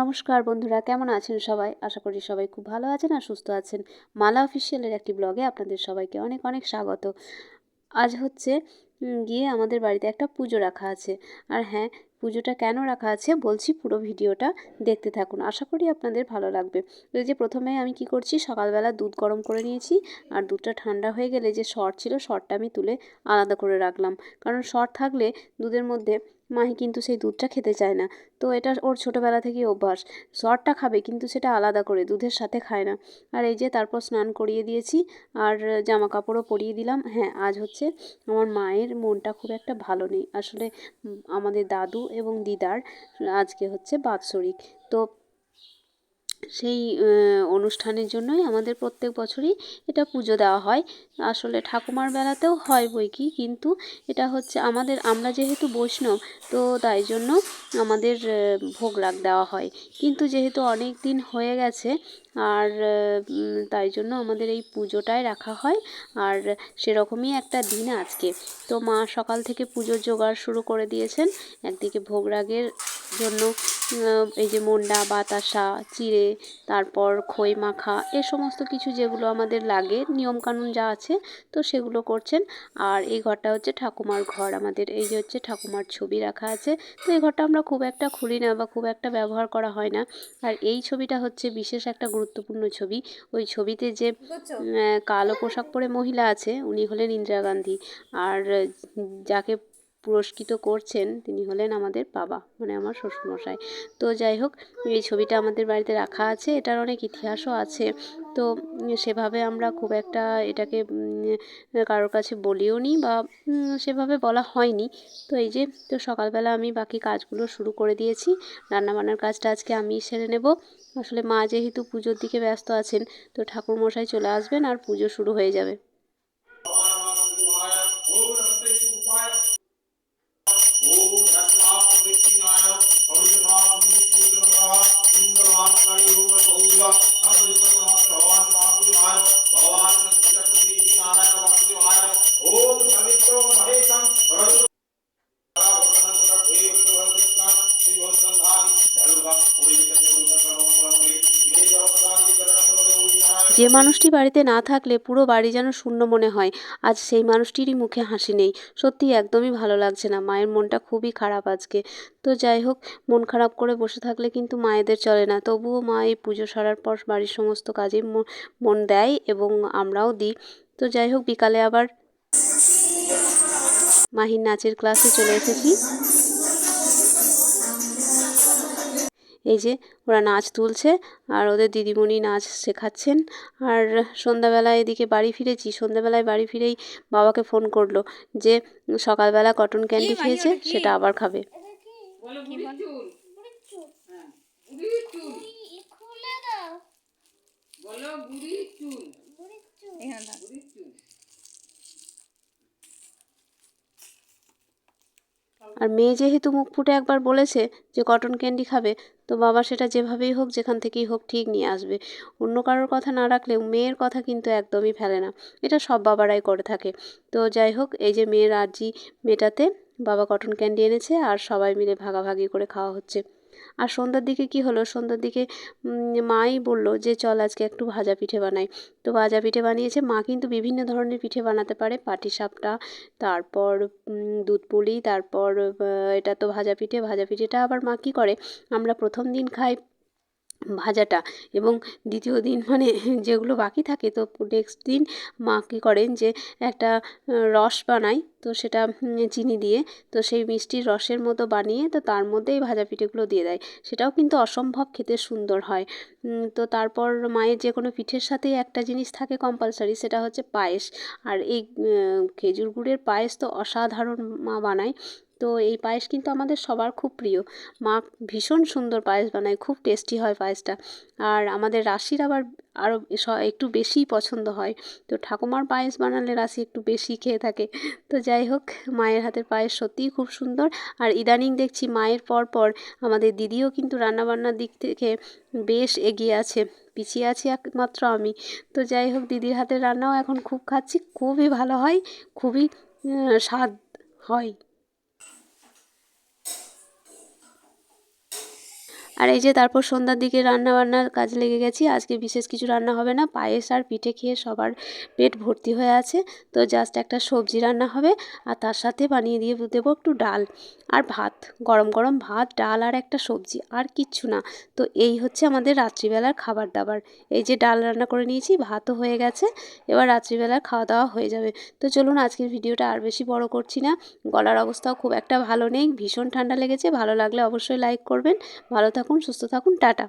নমস্কার বন্ধুরা, কেমন আছেন সবাই? আশা করি সবাই খুব ভালো আছেন আর সুস্থ আছেন। মালা অফিসিয়ালের একটি ব্লগে আপনাদের সবাইকে অনেক অনেক স্বাগত। আজ হচ্ছে গিয়ে আমাদের বাড়িতে একটা পুজো রাখা আছে। আর হ্যাঁ পুজোটা কেন রাখা আছে বলছি পুরো ভিডিওটা দেখতে থাকুন। আশা করি আপনাদের ভালো লাগবে। এই যে প্রথমে আমি কি করছি, সকালবেলা দুধ গরম করে নিয়েছি আর দুধটা ঠান্ডা হয়ে গেলে যে শর্ট ছিল শর্টটা আমি তুলে আলাদা করে রাখলাম। কারণ শর্ট থাকলে দুধের মধ্যে মাহি কিন্তু সেই দুধটা খেতে চায় না। তো এটা ওর ছোটোবেলা থেকেই অভ্যাস। সরটা খাবে, কিন্তু সেটা আলাদা করে, দুধের সাথে খায় না। আর এই যে তারপর স্নান করিয়ে দিয়েছি, আর জামা কাপড়ও পরিয়ে দিলাম। হ্যাঁ আজ হচ্ছে আমার মায়ের মনটা খুব একটা ভালো নেই। আসলে আমাদের দাদু এবং দিদার আজকে হচ্ছে বাৎসরিক। তো সেই অনুষ্ঠানের জন্যই আমাদের প্রত্যেক বছরই এটা পুজো দেওয়া হয়। আসলে ঠাকুমার বেলাতেও হয় বই কি, কিন্তু এটা হচ্ছে আমাদের, আমরা যেহেতু বৈষ্ণব, তো তাই জন্য আমাদের ভোগ রাগ দেওয়া হয়। কিন্তু যেহেতু অনেক দিন হয়ে গেছে আর তাই জন্য আমাদের এই পুজোটাই রাখা হয়। আর সেরকমই একটা দিন আজকে। তো মা সকাল থেকে পুজোর জোগাড় শুরু করে দিয়েছেন। একদিকে ভোগ রাগের জন্য এই যে মন্ডা, বাতাসা, চিড়ে, তারপর খই মাখা, এ সমস্ত কিছু যেগুলো আমাদের লাগে, নিয়মকানুন যা আছে, তো সেগুলো করছেন। আর এই ঘরটা হচ্ছে ঠাকুমার ঘর। আমাদের এই যে হচ্ছে ঠাকুমার ছবি রাখা আছে, তো এই ঘরটা আমরা খুব একটা খুলি না বা খুব একটা ব্যবহার করা হয় না। আর এই ছবিটা হচ্ছে বিশেষ একটা গুরুত্বপূর্ণ ছবি। ওই ছবিতে যে কালো পোশাক পরে মহিলা আছে উনি হলেন ইন্দিরা গান্ধী। আর যাকে পুরস্কৃত করছেন তিনি হলেন আমাদের বাবা মানে আমার শ্বশুরমশাই। তো যাই হোক, এই ছবিটা আমাদের বাড়িতে রাখা আছে, এটার অনেক ইতিহাসও আছে। তো সেভাবে আমরা খুব একটা এটাকে কারোর কাছে বলিও নি বা সেভাবে বলা হয়নি। তো এই যে, তো সকালবেলা আমি বাকি কাজগুলো শুরু করে দিয়েছি। রান্নাবান্নার কাজটা আজকে আমি সেরে নেব। আসলে মা যেহেতু পুজোর দিকে ব্যস্ত আছেন, তো ঠাকুর মশাই চলে আসবেন আর পুজো শুরু হয়ে যাবে। যে মানুষটি বাড়িতে না থাকলে পুরো বাড়ি যেন শূন্য মনে হয়, আজ সেই মানুষটিরই মুখে হাসি নেই। সত্যি একদমই ভালো লাগছে না, মায়ের মনটা খুবই খারাপ আজকে। তো যাই হোক, মন খারাপ করে বসে থাকলে কিন্তু মায়েদের চলে না, তবুও মা এই পুজো সারার পর বাড়ির সমস্ত কাজে মন দেয় এবং আমরাও দিই। তো যাই হোক, বিকালে আবার মাহির নাচের ক্লাসে চলে এসেছি। এই যে ওরা নাচ তুলছে আর ওদের দিদিমণি নাচ শেখাচ্ছেন। আর সন্ধ্যাবেলায় এদিকে বাড়ি ফিরেছি সন্ধ্যাবেলায় বাড়ি ফিরেই বাবাকে ফোন করল যে সকালবেলা কটন ক্যান্ডি খেয়েছে সেটা আবার খাবে। বলো চুল হ্যাঁ বুড়ির চুল খুলে দাও বলো বুড়ির চুল বুড়ির চুল বুড়ির চুল আর মেয়ে যেহেতু মুখ ফুটে একবার বলেছে যে কটন ক্যান্ডি খাবে, তো বাবা সেটা যেভাবেই হোক, যেখান থেকেই হোক ঠিক নিয়ে আসবে। অন্য কারোর কথা না রাখলেও মেয়ের কথা কিন্তু একদমই ফেলে না। এটা সব বাবারাই করে থাকে। তো যাই হোক, এই যে মেয়ের আর্জি মেটাতে বাবা কটন ক্যান্ডি এনেছে আর সবাই মিলে ভাগাভাগি করে খাওয়া হচ্ছে। আর সন্ধ্যার দিকে কি হলো? সন্ধ্যার দিকে মাই বলল যে, চল আজকে একটু ভাজা পিঠে বানাই। তো ভাজা পিঠে বানিয়েছে। মা কিন্তু বিভিন্ন ধরনের পিঠে বানাতে পারে। পাটিসাপটা তারপর দুধ পুলি, তারপর এটা তো ভাজা পিঠে। ভাজা পিঠেটা আবার মা কী করে? আমরা প্রথম দিন খাই ভাজাটা। এবং দ্বিতীয় দিন মানে যেগুলো বাকি থাকে, তো নেক্সট দিন মা কী করেন যে, একটা রস বানায়, তো সেটা চিনি দিয়ে, তো সেই মিষ্টির রসের মতো বানিয়ে, তো তার মধ্যেই ভাজা পিঠেগুলো দিয়ে দেয়। সেটাও কিন্তু অসম্ভব খেতে সুন্দর হয়। তো তারপর মায়ের যে কোনো পিঠের সাথেই একটা জিনিস থাকে কম্পালসারি সেটা হচ্ছে পায়েস। আর এই খেজুর গুড়ের পায়েস তো অসাধারণ মা বানায়। তো এই পায়েস কিন্তু আমাদের সবার খুব প্রিয়। মা ভীষণ সুন্দর পায়েস বানায়, খুব টেস্টি হয় পায়েসটা। আর আমাদের রাশির আবার আরও একটু বেশিই পছন্দ হয়। তো ঠাকুমার পায়েস বানালে রাশি একটু বেশি খেয়ে থাকে। তো যাই হোক, মায়ের হাতের পায়েস সত্যিই খুব সুন্দর। আর ইদানিং দেখছি মায়ের পর পর আমাদের দিদিও কিন্তু রান্নাবান্নার দিক থেকে বেশ এগিয়ে আছে, পিছিয়ে আছি একমাত্র আমি। তো যাই হোক, দিদির হাতের রান্নাও এখন খুব খাচ্ছি, খুবই ভালো হয়, খুবই স্বাদ হয়। আর এই যে তারপর সন্ধ্যার দিকে রান্না বান্নার কাজ লেগে গেছি। আজকে বিশেষ কিছু রান্না হবে না। পায়েস আর পিঠে খেয়ে সবার পেট ভর্তি হয়ে আছে। তো জাস্ট একটা সবজি রান্না হবে আর তার সাথে বানিয়ে দিয়ে দেবো একটু ডাল আর ভাত, গরম গরম ভাত, ডাল আর একটা সবজি আর কিচ্ছু না। তো এই হচ্ছে আমাদের রাত্রিবেলার খাবার দাবার। এই যে ডাল রান্না করে নিয়েছি, ভাতও হয়ে গেছে। এবার রাত্রিবেলার খাওয়া দাওয়া হয়ে যাবে। তো চলুন আজকের ভিডিওটা আর বেশি বড় করছি না। গলার অবস্থাও খুব একটা ভালো নেই। ভীষণ ঠান্ডা লেগেছে। ভালো লাগলে অবশ্যই লাইক করবেন। ভালো থাকুন। সুস্থ থাকুন টাটা।